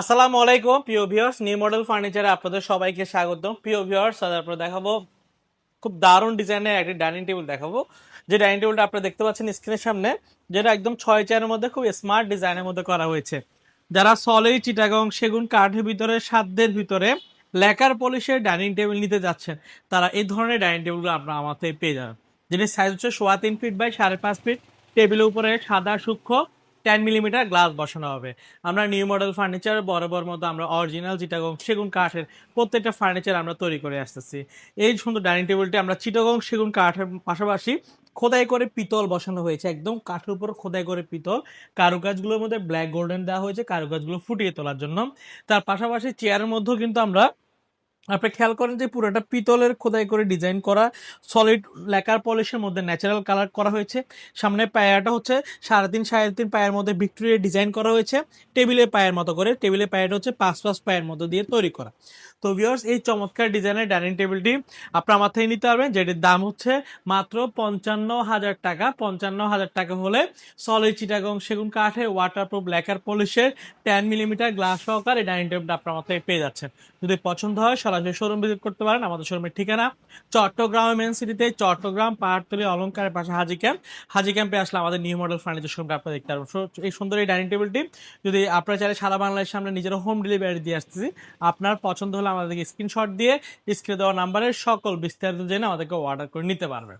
আসসালামু আলাইকুম, প্রিয় ভিউয়ার্স, নিউ মডেল ফার্নিচারে আপনাদের সবাইকে স্বাগত প্রিয় ভিউয়ার্স, আজ দেখাবো খুব দারুণ ডিজাইনের একটি ডাইনিং টেবিল দেখাবো। যে ডাইনিং টেবিলটা আপনারা দেখতে পাচ্ছেন স্ক্রিনের সামনে, যেটা একদম ছয় চেয়ারের মধ্যে খুব স্মার্ট ডিজাইনের মধ্যে করা হয়েছে। যারা সলেই চিটাগং, সেগুন, কাঠের ভিতরে, সাধ্যের ভিতরে লেকার পলিশের ডাইনিং টেবিল নিতে যাচ্ছেন, তারা এই ধরনের ডাইনিং টেবিলগুলো আপনারা থেকে পেয়ে যাবেন। যেটি সাইজ হচ্ছে সোয়া তিন ফিট বাই সাড়ে পাঁচ ফিট টেবিলের উপরে সাদা সূক্ষ্ম টেন মিলিমিটার গ্লাস বসানো হবে। আমরা নিউ মডেল ফার্নিচার বরাবর মতো আমরা অরিজিনাল চিটাগং সেগুন কাঠের প্রত্যেকটা ফার্নিচার আমরা তৈরি করে আসতেছি। এই সুন্দর ডাইনিং টেবিলটি আমরা চিটাগং সেগুন কাঠের পাশাপাশি খোদাই করে পিতল বসানো হয়েছে। একদম কাঠের উপর খোদাই করে পিতল। কারুকাজগুলোর মধ্যে ব্ল্যাক গোল্ডেন দেওয়া হয়েছে, কারুকাজগুলো ফুটিয়ে তোলার জন্য। তার পাশাপাশি চেয়ারের মধ্যেও কিন্তু আমরা আপনি খেয়াল করেন যে পুরোটা পিতলের খোদাই করে ডিজাইন করা সলিড লেকার পলিশের মধ্যে ন্যাচারাল কালার করা হয়েছে। সামনে পায়াটা হচ্ছে সাড়ে তিন সাড়ে তিন পায়ের মধ্যে ভিক্টোরিয়া ডিজাইন করা হয়েছে। টেবিলের পায়ের মতো করে, টেবিলের পায়েটা হচ্ছে পাঁচ পাঁচ পায়ের মতো দিয়ে তৈরি করা। তো ভিউয়ার্স এই চমৎকার ডিজাইনের ডাইনিং টেবিলটি আপনার মাথায় নিতে পারবেন, যেটির দাম হচ্ছে মাত্র পঞ্চান্ন হাজার টাকা। পঞ্চান্ন হাজার টাকা হলে সলিড চিটাগং সেগুন কাঠের ওয়াটারপ্রুফ লেকার পলিশের টেন মিলিমিটার গ্লাস সহকার এই ডাইনিং টেবিলটা আপনার মাথায় পেয়ে যাচ্ছেন। যদি পছন্দ হয় সরাসরি শোরুম ভিজিট করতে পারেন, আমাদের শোরুমের ঠিকানা চট্টগ্রাম মেন সিটিতে চট্টগ্রাম, পাহাড়তলি অলঙ্কারের পাশে হাজি ক্যাম্প হাজি ক্যাম্পে আসলে আমাদের নিউ মডেল ফার্নিচার শোরুমটা আপনারা দেখতে পারবেন। এই সুন্দর এই ডাইনিং টেবিলটি যদি আপনারা চাইলে সারা বাংলায় সামনে নিজের হোম ডেলিভারি দিয়ে আসতেছি, আপনার পছন্দ হলে আমাদেরকে স্ক্রিনশট দিয়ে স্ক্রিনে দেওয়া নাম্বারের সকল বিস্তারিত জেনে আমাদেরকে অর্ডার করে নিতে পারবেন।